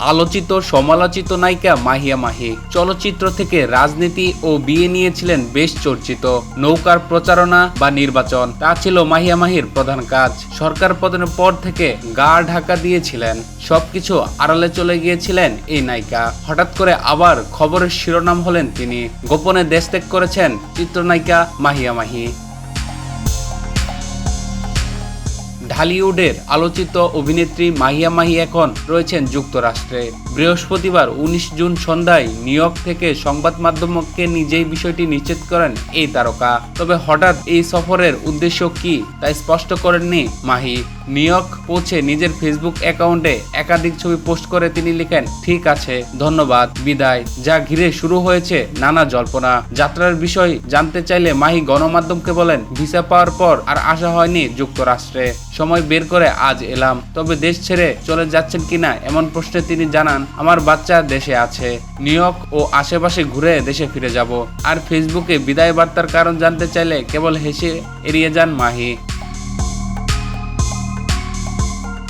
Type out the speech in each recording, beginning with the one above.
আলোচিত, সমালোচিত নায়িকা মাহিয়া মাহি। চলচ্চিত্র থেকে রাজনীতি ও বিয়ে নিয়েছিলেন বেশ চর্চিত। নৌকার প্রচারণা বা নির্বাচন, তা ছিল মাহিয়া মাহির প্রধান কাজ। সরকার পতনের পর থেকে গা ঢাকা দিয়েছিলেন। সবকিছু আড়ালে চলে গিয়েছিলেন এই নায়িকা। হঠাৎ করে আবার খবরের শিরোনাম হলেন তিনি। গোপনে দেশ ত্যাগ করেছেন চিত্রনায়িকা মাহিয়া মাহি। ঢালিউডের আলোচিত অভিনেত্রী মাহিয়া মাহি এখন রয়েছেন যুক্তরাষ্ট্রে। বৃহস্পতিবার উনিশ জুন সন্ধ্যায় নিউ ইয়র্ক থেকে সংবাদ মাধ্যমকে নিজেই বিষয়টি নিশ্চিত করেন এই তারকা। তবে হঠাৎ এই সফরের উদ্দেশ্য কি তা স্পষ্ট করেননি মাহি। ইয়র্ক পৌঁছে নিজের ফেসবুক অ্যাকাউন্টে একাধিক ছবি পোস্ট করে তিনি লিখেন, ঠিক আছে, ধন্যবাদ, বিদায়। যা ঘিরে শুরু হয়েছে নানা জল্পনা। যাত্রার বিষয় জানতে চাইলে মাহি গণমাধ্যমকে বলেন, ভিসা পাওয়ার পর আর আসা হয়নি যুক্তরাষ্ট্রে। সময় বের করে আজ এলাম। তবে দেশ ছেড়ে চলে যাচ্ছেন কিনা এমন প্রশ্নে তিনি জানান, আমার বাচ্চা দেশে আছে। ইয়র্ক ও আশেপাশে ঘুরে দেশে ফিরে যাব। আর ফেসবুকে বিদায় বার্তার কারণ জানতে চাইলে কেবল হেসে এড়িয়ে যান মাহি।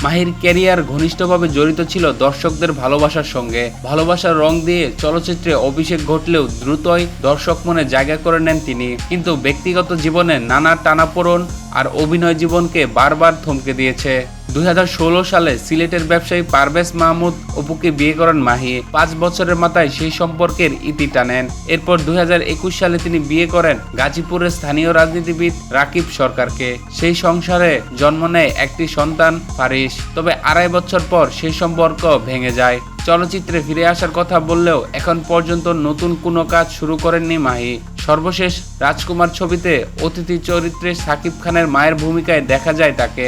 মাহির ক্যারিয়ার ঘনিষ্ঠভাবে জড়িত ছিল দর্শকদের ভালোবাসার সঙ্গে। ভালোবাসার রং দিয়ে চলচ্চিত্রে অভিষেক ঘটলেও দ্রুতই দর্শক মনে জায়গা করে নেন তিনি। কিন্তু ব্যক্তিগত জীবনে নানা টানাপোড়ন আর অভিনয় জীবনকে বারবার থমকে দিয়েছে। দুই হাজার ষোলো সালে সিলেটের ব্যবসায়ী পারভেজ মাহমুদ অপুকে বিয়ে করেন মাহি। পাঁচ বছরের মাথায় সেই সম্পর্কের ইতি টানেন। এরপর দুই হাজার একুশ সালে তিনি বিয়ে করেন গাজীপুরের স্থানীয় রাজনীতিবিদ রাকিব সরকারকে। সেই সংসারে জন্ম নেয় একটি সন্তান ফারিস তবে আড়াই বছর পর সেই সম্পর্ক ভেঙে যায়। চলচ্চিত্রে ফিরে আসার কথা বললেও এখন পর্যন্ত নতুন কোনো কাজ শুরু করেননি মাহি। সর্বশেষ রাজকুমার ছবিতে অতিথি চরিত্রে সাকিব খানের মায়ের ভূমিকায় দেখা যায় তাকে।